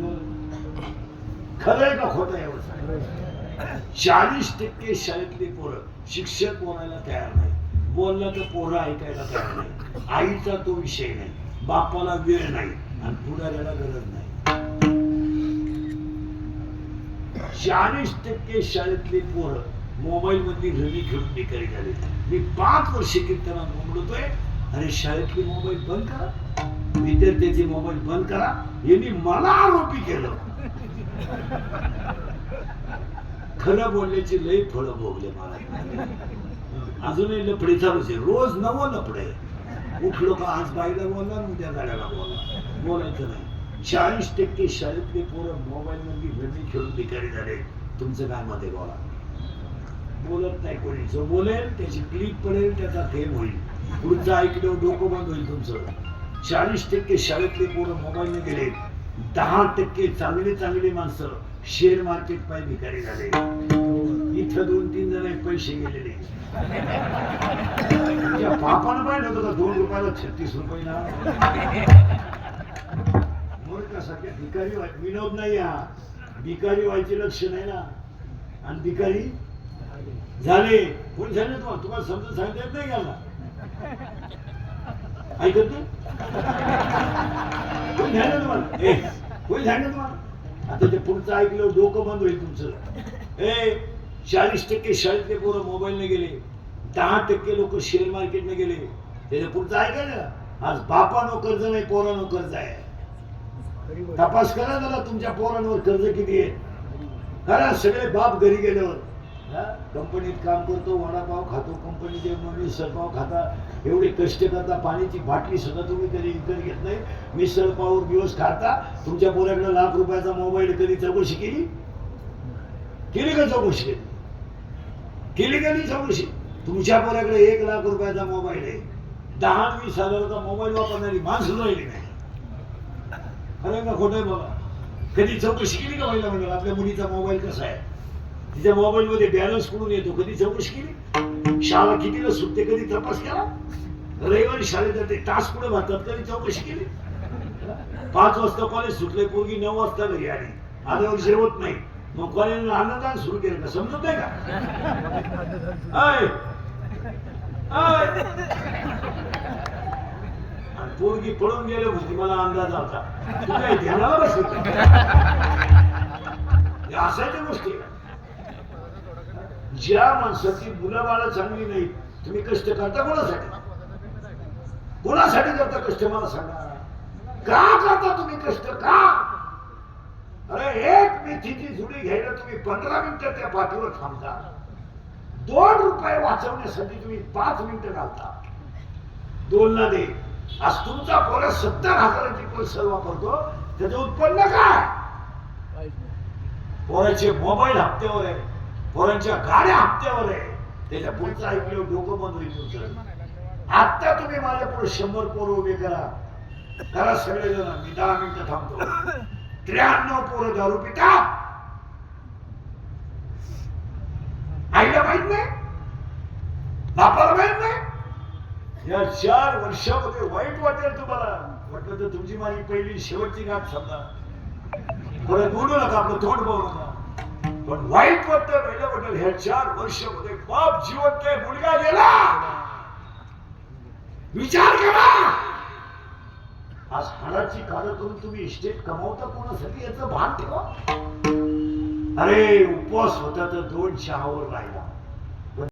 बोल खरंय का खोटं आहे एवढं चाळीस टक्के शाळेतली पोरं शिक्षक बोलायला तयार नाही. बोललं तर पोरं ऐकायला तयार नाही. आईचा तो विषय नाही. बापाला वेळ नाही आणि पुढाऱ्याला गरज नाही. चाळीस टक्के शाळेतली पोरं मोबाईल मधली घरी घेऊन बेकारी झाले. मी पाच वर्ष कीर्तनात घुमडतोय. अरे शाळेतली मोबाईल बंद करा. विद्यार्थ्याचे मोबाईल बंद करा. यांनी मला आरोपी केलं. खरं बोलण्याची लई फळं भोगले मला. अजूनही लफडे चालूच आहे. रोज नवं लफडे उठलो का आज बाईला बोलला उद्या गाड्याला बोलला बोलायचं नाही. चाळीस टक्के शाळेतले पोरं मोबाईल मध्ये घरी खेळून भिकारी झाले. तुमचं काय मत आहे बोला बोलत नाही कोणी. जो बोलेल त्याची क्लिप पडेल त्याचा फेम होईल. पुढचं ऐकलं डोकं बंद होईल तुमचं. चाळीस टक्के शाळेतले पोरं मोबाईलने गेले दहा टक्के चांगले चांगले माणसं शेअर मार्केट पाय भिकारी झाले. इथं दोन तीन जण पैसे गेलेले. बापानं पाहिलं होतं का दोन रुपयाला छत्तीस रुपये ना मूर्खासारख्या भिकारी विनोद नाही हा. भिकारी व्हायचे लक्ष नाही ना. आणि भिकारी झाले. कोण झाले तुम्हाला? तुम्हाला समजून सांगता येत नाही का? ऐकत नाही? कोणी झालं तुम्हाला? कोणी झालं तुम्हाला? आता ते पुढचं ऐकलं डोकं बंद होईल तुमचं. ए चाळीस टक्के शाळेतले पोरं मोबाईलने गेले. दहा टक्के लोक शेअर मार्केटने गेले. त्याच्या पुढचं ऐकायला आज बापानो कर्ज नाही पोरानो कर्ज आहे. तपास करा जरा तुमच्या पोरांवर कर्ज किती आहे. करा सगळे बाप घरी गेल्यावर? कंपनीत काम करतो वडापाव खातो कंपनीचे मिसळपाव खाता. एवढे कष्ट करता पाण्याची बाटली सुद्धा तुम्ही कधी विकत घेत नाही. मिसळपावर दिवस खाता तुमच्या पोराकडे लाख रुपयाचा मोबाईल कधी चौकशी केली? केली का चौकशी? केली केली का नाही चौकशी? तुमच्या पोराकडे एक लाख रुपयाचा मोबाईल आहे. दहा वीस हजाराचा मोबाईल वापरणारी माणसं राहिली नाही. खरं का खोटं आहे बघा कधी चौकशी केली का महिला मंडळ? आपल्या मुलीचा मोबाईल कसा आहे? तिच्या मोबाईल मध्ये बॅलन्स कुठून येतो? कधी चौकशी केली? शाळा कितीला सुटते? कधी तपास केला? रविवारी शाळेत जाते. तास कुठे भरतात? कधी चौकशी केली? पाच वाजता कॉलेज सुटले पोरगी नऊ वाजता घरी आली. आल्यावर जेवत नाही. मग कॉलेजला अन्नदान सुरू केलं का? समजत नाही का आणि पोरगी पळून गेले होती मला अंदाज आला तू काय ध्यानाला बसली? असायच्या गोष्टी. ज्या माणसाची मुलं बाळा चांगली नाही तुम्ही कष्ट करता कोणासाठी? कोणासाठी करता कष्ट मला सांगा. का करता तुम्ही कष्ट? का? अरे एक मेथीची जुडी घ्यायला तुम्ही पंधरा मिनिटं त्या पाठीवर थांबता. दोन रुपये वाचवण्यासाठी तुम्ही पाच मिनिटं घालता. दोन ना दे. आज तुमचा पोरा सत्तर हजाराची पैसा वापरतो त्याचं उत्पन्न काय? पोराचे मोबाईल हप्त्यावर आहे पोरांच्या गाड्या हप्त्यावर आहे. त्याच्या पुढचं ऐकलं डोकं बंद होईल तुमचं. आता तुम्ही माझ्या पुढे शंभर पोरं उभे करा. करा सगळे जण मी दहा मिनिटं थांबतो. त्र्याण्णव पोरं दारू पितात आईला माहीत नाही? बापाला माहीत नाही? या चार वर्षामध्ये वाईट वाटेल तुम्हाला. वाटलं तर तुमची माझी पहिली शेवटची गाठ समजा. परत बोलू नका आपलं तोंड पाहू नका. पण वाईट वाटत पहिलं ह्या चार वर्षामध्ये बाप जिवंत आहे मुलगा गेला. विचार करा. आज हाडाची काळं करून तुम्ही इस्टेट कमावता कोणासाठी? याचं भान ठेवा. अरे उपवास होता तर दोन चहावर राहिला.